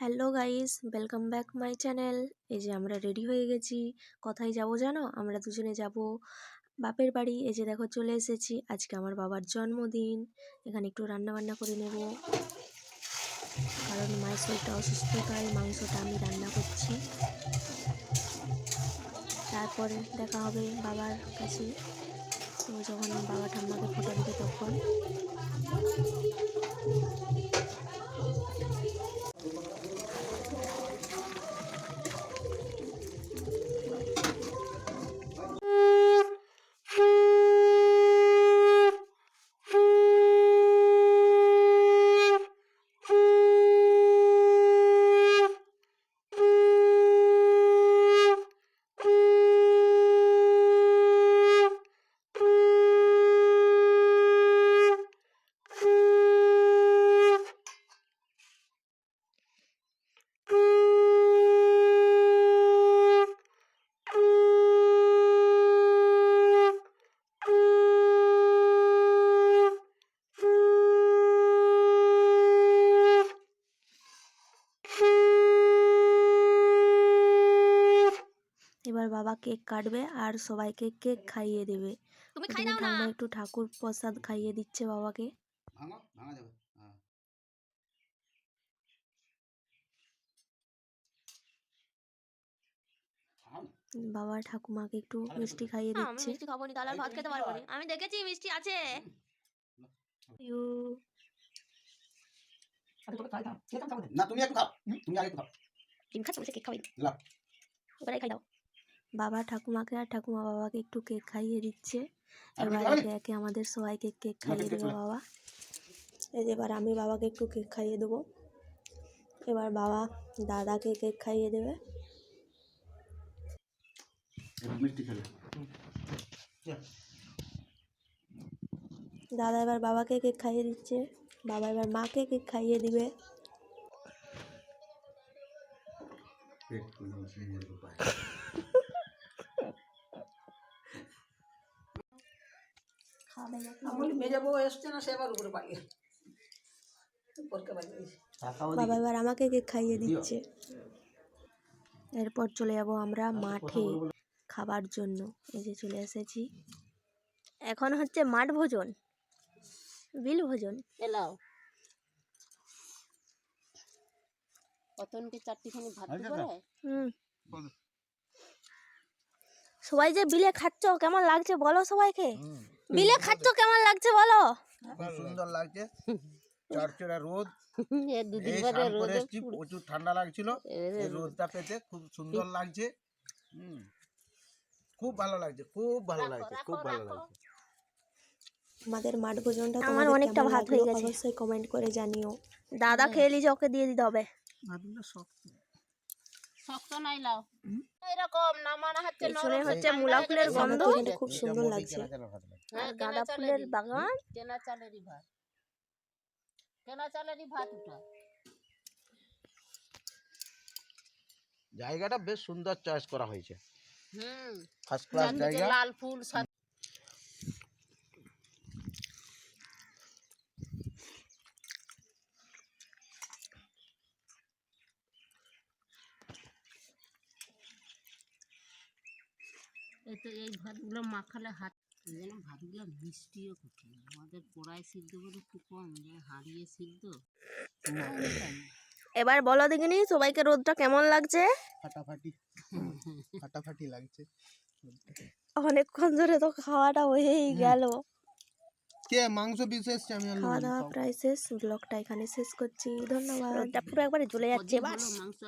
Hello guys welcome back my channel এই যে আমরা রেডি হয়ে গেছি। কোথায় যাব জানো? আমরা দুজনে যাব বাপের বাড়ি। এই যে দেখো চলে এসেছি। আজকে আমার বাবার জন্মদিন। এখানে একটু রান্না বান্না করে নেব। কারণ মায়ের শরীরটা অসুস্থ, তাই মাংসটা আমি রান্না করছি। তারপরে দেখা হবে বাবার কাছে। তো যখন বাবা ঠাম্মাকে ফটো দিবে তখন এবার বাবা কেক কাটবে আর সবাইকে কেক খাইয়ে দেবে। তুমি খাই দাও না। ঠাম্মা একটু ঠাকুর প্রসাদ খাইয়ে দিচ্ছে বাবাকে। ভাঙো ভাঙা যাবে হ্যাঁ। বাবা ঠাকুমাকে একটু মিষ্টি খাইয়ে দিচ্ছে। মিষ্টি খাব নি তাহলে ভাত খেতে পারব না। আমি দেখেছি মিষ্টি আছে। ইউ। না তুমি একটু খাও। তুমি আগে একটু খাও। ডিম খাচ্ছ বসে কেক খাওয়াই লাও। এবারে খাই দাও। বাবা ঠাকুমাকে আর ঠাকুমা বাবাকে একটু কেক খাইয়ে দিচ্ছে। এবার একে একে আমাদের সবাইকে কেক খাইয়ে দেবে বাবা। এই যে এবার আমি বাবাকে একটু কেক খাইয়ে দেবো। এবার বাবা দাদাকে কেক খাইয়ে দেবে। একটু মিষ্টি খেলে দাদা এবার বাবাকে কেক খাইয়ে দিচ্ছে। বাবা এবার মাকে কেক খাইয়ে দিবে। পেট পুরো সিঙ্গেল পায় আমার মেজে বউ এসছে না সে আবার উপরে পালিয়ে বাবা এবার আমাকে কেক খাইয়ে দিচ্ছে। এরপর চলে যাব আমরা মাঠে খাবার জন্য। এই যে চলে এসেছি। এখন হচ্ছে মাঠ ভোজন। বিল ভোজন। এলাও। কতনকে চারটিখানি ভাত আচ্ছা, করে? হুম। সবাই যে বিলে খাচ্ছ কেমন লাগছে বলো সবাইকে। বিলে খাচ্ছ কেমন লাগছে বলো? খুব সুন্দর লাগছে। চড়চড়া রোদ। দুদিন করে রোদে প্রচুর ঠান্ডা লাগছিল। এই রোদটা পেতে খুব সুন্দর লাগছে। খুব ভালো লাগছে খুব ভালো লাগছে খুব ভালো লাগছে। আমাদের মাঠ ভোজনটা আমার অনেকটা ভাত হয়ে গেছে। অবশ্যই কমেন্ট করে জানিও। দাদা খেয়ে লিজে ওকে দিয়ে দিতে হবে। ভাতগুলো শক্ত শক্ত নাই লাও। এরকম নামানো হচ্ছে পেছনে হচ্ছে মুলা ফুলের গন্ধ। খুব সুন্দর লাগছে। হ্যাঁ, আর গাঁদা ফুলের বাগান। কেনা চালেরই ভাত। কেনা চালেরই ভাত ওটা। জায়গাটা বেশ সুন্দর চয়েস করা হয়েছে। হুম। ফার্স্ট ক্লাস জায়গা। লাল ফুল সাদা এই ভাতগুলো মাখালে হাত যেন ভাতগুলো মিষ্টিও আমাদের পোড়ায় সিদ্ধ বলে একটু কম যে হারিয়ে সিদ্ধ এবার বলো দেখিনি সবাইকে রোদটা কেমন লাগছে? ফাটাফাটি ফাটাফাটি লাগছে। অনেকক্ষণ ধরে তো খাওয়াটা হয়েই গেল। কে মাংস বিশেষ আমি খাওয়া দাওয়া। প্রায় শেষ ব্লগটা এখানে শেষ করছি। ধন্যবাদ। পুরো একবারে জ্বলে যাচ্ছে বাস। মাংস